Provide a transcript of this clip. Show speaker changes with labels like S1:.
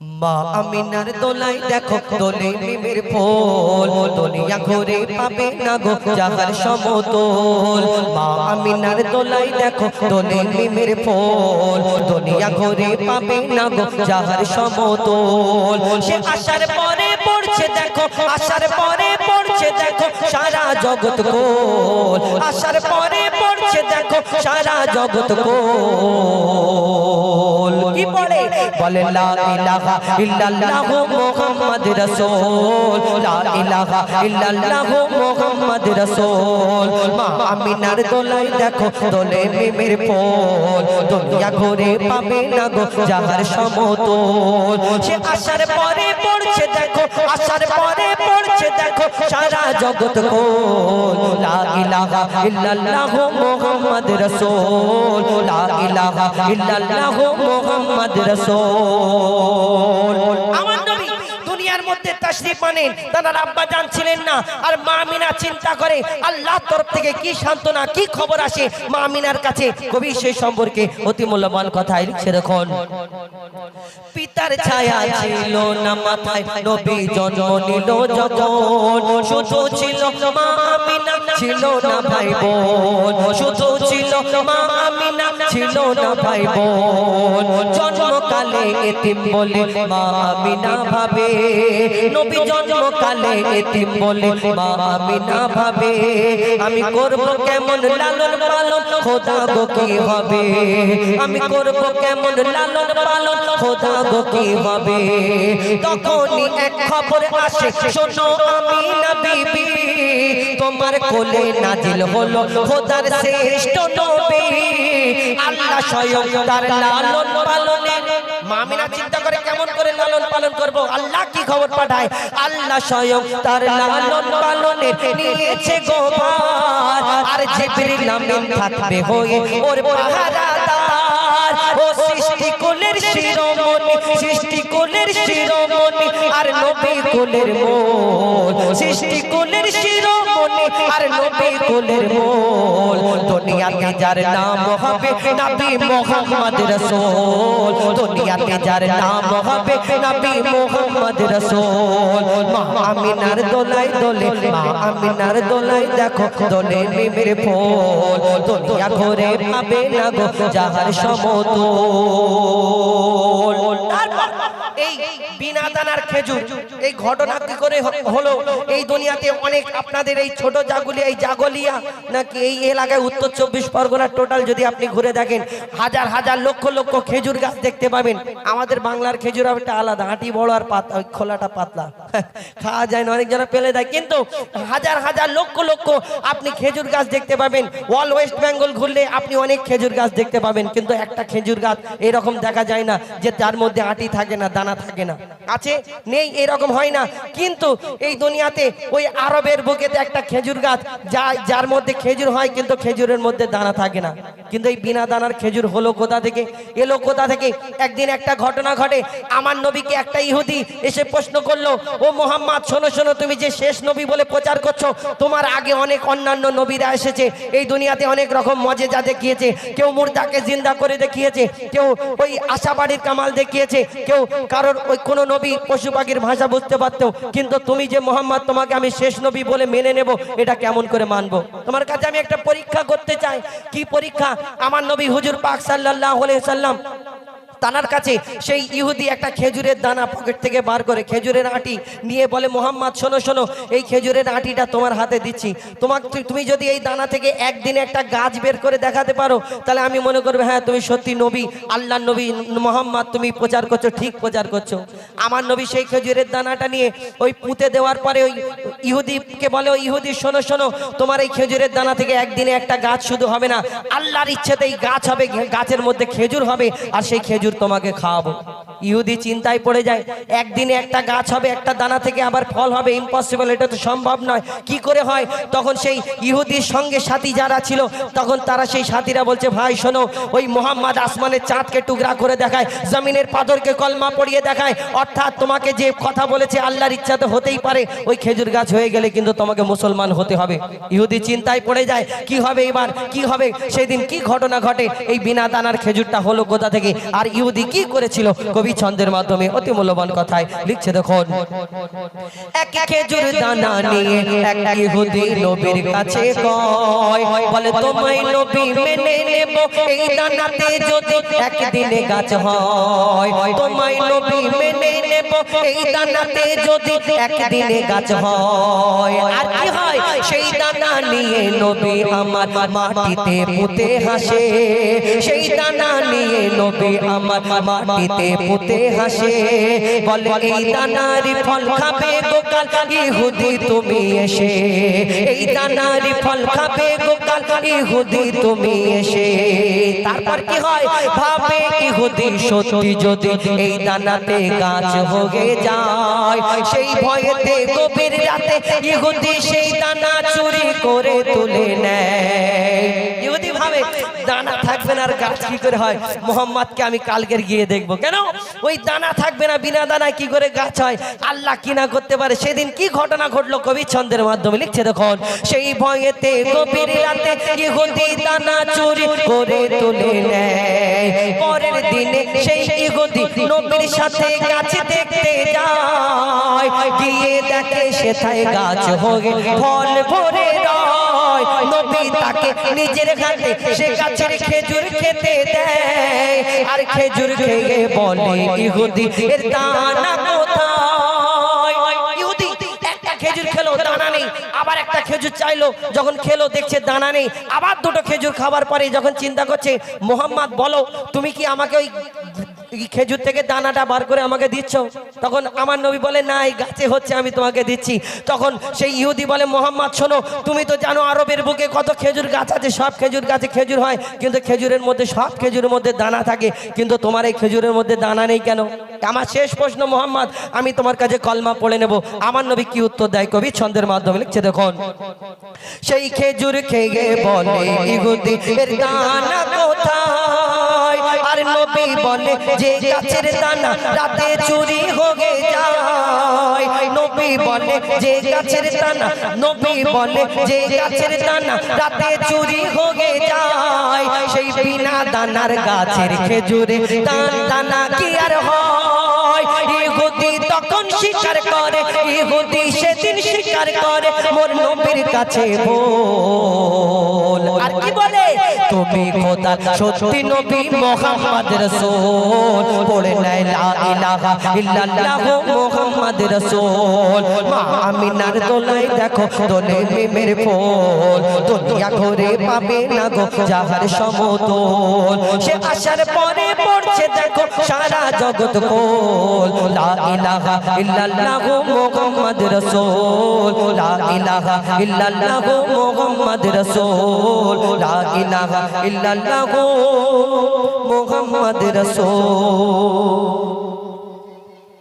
S1: মা আমিনার দোলাই দেখো দোলে মিমের ফুল। দুনিয়া ঘুরে পাবে না গো যাহার সমতল। মা আমিনার দোলাই দেখো দোলে মিমের ফুল। দুনিয়া ঘুরে পাবে না গো যাহার সমতল। সে আসার পরে পড়ছে দেখো আসার পরে পড়ছে দেখো সারা জগৎ কোল। আসার পরে পড়ছে দেখো সারা জগৎ কোল। কি পড়ে, বলে, লা ইলাহা ইল্লাল্লাহ মুহাম্মদ রাসূল, লা ইলাহা ইল্লাল্লাহ মুহাম্মদ রাসূল, মা আমিনার দোলাই দেখো, দোলে মিমের পোল, দুনিয়া ঘুরে পাবে না গো যাহার সমতল। সে আসার পরে পড়ছে, দেখো আসার পরে পড়ছে দেখো, সারা জগৎ কোল লা ইলাহা ইল্লাল্লাহ মুহাম্মদ রাসূল। লা ইলাহা ইল্লাল্লাহ মুহাম্মদ রাসূল। আমার দুনিয়ার মধ্যে তাশরীফ মানেন তার আব্বা জান ছিলেন না, আর মা মিনা চিন্তা করে, আল্লাহর তরফ থেকে কি সান্ত্বনা, কি খবর আসে? মা মিনার কাছে কবি সেই সম্পর্কে অতি মূল্যবান কথাই লিখছে, দেখুন। পিতার ছায়া ছিল না মাথায়, নবী জন্ম নিল যখন। শুধু ছিল মা আমিনা, ছিল না ভাই বোন শুধু ছিল মা আমিনা, ছিল না ভাই বোন জন্মকালে এতিম বলে মা আমিনা ভাবে। নবী জন্মকালে এতিম বলে মা আমিনা ভাবে আমি করব কেমন লালন পালন, খোদা গো কি হবে? আমি করব কেমন লালন পালন, খোদা গো কি হবে? তখনই এক খবর আসে, শোনো আমি না বিবি, তোমার কোলে নাজিল হলো খোদার শ্রেষ্ঠ নবী। আল্লাহ স্বয়ং তার লালন পালনে মামিনা চিন্তা করে লালন পালন করব। আল্লাহ কি খবর পাঠায়? আল্লাহ স্বয়ং তার লালন পালনে নিয়েছে গোবার আর জিবরিল আমিন থাকবে হয়ে ওর পাহারাদার ও সৃষ্টি কুলের শিরোমণি, সৃষ্টি কুলের শিরোমণি, আর নবী কুলের মোল সৃষ্টি কুলের শিরোমণি আর নবী কুলের মোল দুনিয়াতে যার নাম হবে নবী মোহাম্মদ রাসূল। দুনিয়াতে যার নাম হবে নবী মোহাম্মদ রাসূল। মা আমিনার দোলাই দোলে, মা আমিনার দোলাই দেখো দোলে মিমের ফুল। দুনিয়া ঘুরে পাবে না গো যাহার সমতল। তারপর এই বিনা দানার খেজুর, এই ঘটনা কি করে হলো? এই দুনিয়াতে অনেক আপনাদের এই ছোট জাগুলিয়া এই জাগলিয়া নাকি এই এলাকায় উত্তর চব্বিশ পরগনা টোটাল যদি আপনি ঘুরে দেখেন, হাজার হাজার লক্ষ লক্ষ খেজুর গাছ দেখতে পাবেন। আমাদের বাংলার খেজুর একটা আলাদা, হাঁটি বড় আর পাতলা খোলাটা পাতলা। খাওয়া যায় না অনেক অনেকজনে পেলে দেয়। কিন্তু হাজার হাজার লক্ষ লক্ষ আপনি খেজুর গাছ দেখতে পাবেন। অল ওয়েস্ট বেঙ্গল ঘুরলে আপনি অনেক খেজুর গাছ দেখতে পাবেন। কিন্তু একটা খেজুর গাছ এরকম দেখা যায় না যে তার মধ্যে আটি থাকে না, দানা থাকে না। আছে নেই, এরকম হয় না। কিন্তু এই দুনিয়াতে ওই আরবের বুকেতে একটা খেজুর গাছ, যা যার মধ্যে খেজুর হয়, কিন্তু খেজুরের মধ্যে দানা থাকে না। কিন্তু এই বিনা দানার খেজুর হলো কোথা থেকে? এলো কোথা থেকে? একদিন একটা ঘটনা ঘটে। আমার নবীকে একটা ইহুদি এসে প্রশ্ন করল, ও মোহাম্মদ, শোনো শোনো, তুমি যে শেষ নবী বলে প্রচার করছ, তোমার আগে অনেক অন্যান্য নবীরা এসেছে। এই দুনিয়াতে অনেক রকম মজেজা দেখিয়েছে। কেউ মুর্দাকে জিন্দা করে দেখিয়েছে, কেউ ওই আশাবাড়ির কামাল দেখিয়েছে, কেউ কারোর ওই কোনো নবী পশু পাখির ভাষা বুঝতে পারতো। কিন্তু তুমি যে মোহাম্মদ, তোমাকে আমি শেষ নবী বলে মেনে নেব, এটা কেমন করে মানবো? তোমার কাছে আমি একটা পরীক্ষা করতে চাই। কি পরীক্ষা? আমার নবী হুজুর পাক আলাইহি সাল্লাম তানার কাছে সেই ইহুদি একটা খেজুরের দানা পকেট থেকে বার করে খেজুরের আটি নিয়ে বলে, মোহাম্মদ, শোনো শোনো, এই খেজুরের আটিটা তোমার হাতে দিচ্ছি। তোমাকে তুমি যদি এই দানা থেকে একদিনে একটা গাছ বের করে দেখাতে পারো, তাহলে আমি মনে করব হ্যাঁ তুমি সত্যি নবী আল্লাহ নবী, মোহাম্মদ, তুমি প্রচার করছ, ঠিক প্রচার করছ। আমার নবী সেই খেজুরের দানাটা নিয়ে ওই পুঁতে দেওয়ার পরে ওই ইহুদিকে বলে, ওই ইহুদি, শোনো শোনো, তোমার এই খেজুরের দানা থেকে একদিনে একটা গাছ শুধু হবে না, আল্লাহর ইচ্ছেতে এই গাছ হবে, গাছের মধ্যে খেজুর হবে, আর সেই খেজুর তোমাকে খাওয়াবো। ইহুদি চিন্তায় পড়ে যায়, একদিনে একটা গাছ হবে, একটা দানা থেকে আবার ফল হবে ইম্পসিবল এটা তো সম্ভব নয়। কি করে হয়? তখন সেই ইহুদির সঙ্গে সাথী যারা ছিল, তখন তারা সেই সাথীরা বলছে, ভাই, শোনো, ওই মোহাম্মদ আসমানের চাঁদকে টুকরা করে দেখায়, জমিনের পাথরকে কলমা পড়িয়ে দেখায়, অর্থাৎ তোমাকে যে কথা বলেছে, আল্লাহর ইচ্ছা তো হতেই পারে, ওই খেজুর গাছ হয়ে গেলে কিন্তু তোমাকে মুসলমান হতে হবে। ইহুদি চিন্তায় পড়ে যায়, কি হবে এবার? কি হবে? সেদিন কি ঘটনা ঘটে? এই বিনা দানার খেজুরটা হলো কোথা থেকে? আর ইহুদি কি করেছিল? কবি কবি ছন্দের মাধ্যমে অতি মূল্যবান কথায় লিখছে দেখুন। এক খেজুর দানা নিয়ে এক ইহুদি নবীর কাছে কয়, বলে, তোমায় নবী মেনে নেব। এই দানাতে যদি একদিনে গাছ হয়, তোমায় নবী মেনে নেব। এই দানাতে যদি একদিনে গাছ হয়, আর কি হয়? সেই দানা নিয়ে নবী আমার মাটিতে পুঁতে হাসে। সেই দানা নিয়ে নবী আমার মাটিতে পুঁতে হাসে, বলে, এই দানার ফল খাবে গোকাল, ইহুদি তুমি এসে। এই দানার ফল খাবে গোকাল, ইহুদি তুমি এসে। তারপর কি হয়? ভাবে ইহুদি সত্যি যদি এই দানাতে গাছ হয়ে যায়, সেই ভয়েতে গভীর রাতে ইহুদি সেই দানা চুরি করে তুলে নেয়। ইহুদি ভাবে থাকবে না আর গাছ কি করে হয়? মোহাম্মদকে আমি কালকের গিয়ে দেখব। কেন? ওই দানা থাকবে না, বিনা দানায় কি করে গাছ হয়? আল্লাহ কি না করতে পারে? সেদিন কি ঘটনা ঘটলো? কবি ছন্দের মাধ্যমে লিখছে, দেখুন। সেই ভয়েতে গভীর রাতে ইহুদি দানা চুরি করে তুলে নেয়। পরের দিনে সেই ইহুদি নবীর সাথে গাছ দেখতে যায়। গিয়ে দেখে সেথায় গাছ হয়ে ফল ভরে রয়। তাকে নিজের হাতে সে গাছের খেজুর খেতে দেয়। আর খেজুর খেয়ে বলে, ইহুদি, এর দানা চাইলো, যখন খেলো, দেখছে দানা নেই। আবার দুটো খেজুর খাবার পরে যখন চিন্তা করছে, মোহাম্মদ, বলো, তুমি কি আমাকে ওই খেজুর থেকে দানাটা বার করে আমাকে দিচ্ছ? তখন আমার নবী বলে, না, এই গাছে হচ্ছে, আমি তোমাকে দিচ্ছি। তখন সেই ইহুদি বলে, মোহাম্মদ, শোনো, তুমি তো জানো আরবের বুকে কত খেজুর গাছ আছে, সব খেজুর গাছে খেজুর হয়, কিন্তু খেজুরের মধ্যে, সব খেজুরের মধ্যে দানা থাকে, কিন্তু তোমার এই খেজুরের মধ্যে দানা নেই কেন? আমার শেষ প্রশ্ন, মোহাম্মদ, আমি তোমার কাছে কলমা পড়ে নেব। আমার নবী কি উত্তর দেয় কবি? ছন্দের মাধ্যমে লিখছে, দেখুন। সেই খেজুর খেয়ে বলে আর নবী বলে যে গাছের দানা রাতে চুরি যায়। নবী বলে যে গাছের দানা, নবী বলে যে গাছের দানা রাতে চুরি হয়ে যায়। সেই বিনা দানার গাছের খেজুরে দান দানা কি আর হয়? তখন স্বীকার করে ইহুদি সেদিন স্বীকার করে মোর নবীর কাছে বল। আর কি বলে? তুমি খোদা, সত্যি নবী মোহাম্মদ রাসূল। পড়ে নাই লা ইলাহা ইল্লাল্লাহ মোহাম্মদ রাসূল। আমিনার দোলাই দেখো, দোলে মিমের ফুল। দুনিয়া ঘুরে পাবে না গো যাহার সমতল। সে আসার পরে পড়ছে দেখো, সারা জগৎ কোল লা ইলাহা ইল্লাল্লাহ মুহাম্মদ রাসূল। লা ইলাহা ইল্লাল্লাহ মুহাম্মদ রাসূল। লা ইলাহা ইল্লাল্লাহ মুহাম্মাদ রাসূল।